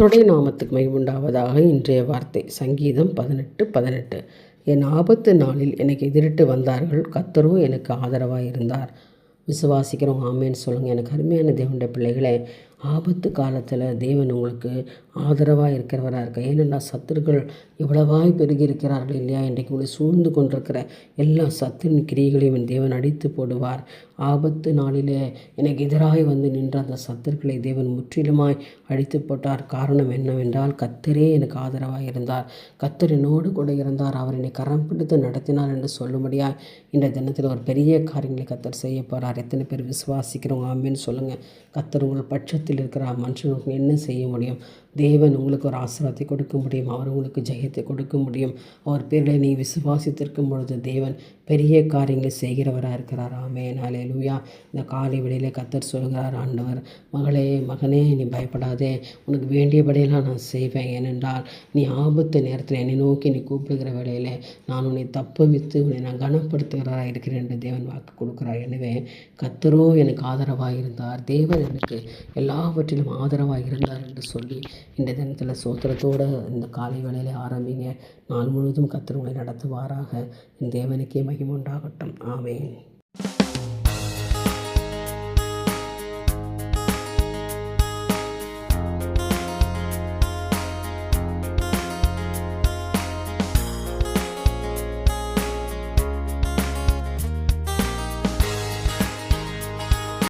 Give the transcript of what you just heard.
கர்த்தருடைய நாமத்துக்கு மகிமுண்டாவதாக இன்றைய வார்த்தை. சங்கீதம் பதினெட்டு பதினெட்டு. என் ஆபத்து நாளில் எனக்கு எதிரிட்டு வந்தார்கள். கத்தரும் எனக்கு ஆதரவாக இருந்தார் விசுவாசிக்கிறோம். ஆமேன்னு சொல்லுங்கள் எனக்கு அருமையான தேவனுடைய பிள்ளைகளே ஆபத்து காலத்தில் தேவன் உங்களுக்கு ஆதரவாக இருக்கிறவராக இருக்க. ஏனென்றால் சத்துருக்கள் எவ்வளவாய் பெருகி இருக்கிறார்கள் இல்லையா? இன்றைக்கு உங்களை சூழ்ந்து கொண்டிருக்கிற எல்லா சத்துரின் கிரியைகளையும் என் தேவன் அடித்து போடுவார். ஆபத்து நாளிலே எனக்கு எதிராக வந்து நின்ற அந்த சத்துருக்களை தேவன் முற்றிலுமாய் அழித்து போட்டார். காரணம் என்னவென்றால் கத்தரே எனக்கு ஆதரவாக இருந்தார். கத்தரினோடு கூட இருந்தார். அவர் என்னை கரம் பிடித்து நடத்தினார் என்று சொல்லும்படியாக இந்த தினத்தில் ஒரு பெரிய காரியங்களை கத்தர் செய்ய போகிறார் எத்தனை பேர் விசுவாசிக்கிறவங்க ஆமேன்னு சொல்லுங்கள் கத்தர் உங்கள் பட்சத்தில் இருக்கிற மனுஷனுக்கு என்ன செய்ய முடியும்? தேவன் உங்களுக்கு ஒரு ஆசீர்வாதத்தை கொடுக்க முடியும். அவர் உங்களுக்கு ஜெயத்தை கொடுக்க முடியும். அவர் பேரில் நீ விசுவாசித்திருக்கும் பொழுது தேவன் பெரிய காரியங்களை செய்கிறவராக இருக்கிறார். ஆமே நாளே லூயா இந்த காலை வெளியில் கத்தர் சொல்கிறார் ஆண்டவர் மகளே மகனே நீ பயப்படாதே. உனக்கு வேண்டியபடியெல்லாம் நான் செய்வேன். ஏனென்றால் நீ ஆபத்து நேரத்தில் என்னை நோக்கி நீ கூப்பிடுகிற வேளையில் நான் உன்னை தப்பு வித்து உன்னை நான் கனப்படுத்துகிறவராக இருக்கிறேன் என்று தேவன் வாக்கு கொடுக்குறார். எனவே கத்தரோ எனக்கு ஆதரவாக இருந்தார் தேவன் எனக்கு எல்லா எல்லாவற்றிலும் ஆதரவாக இருந்தார் என்று சொல்லி இந்த தினத்தில் சோத்திரத்தோடு இந்த காலை வேளையில் ஆரம்பிங்க. நாள் முழுவதும் கத்தர் நடத்துவாராக. என் தேவனுக்கே மகிமுண்டாகட்டும் ஆமேன்.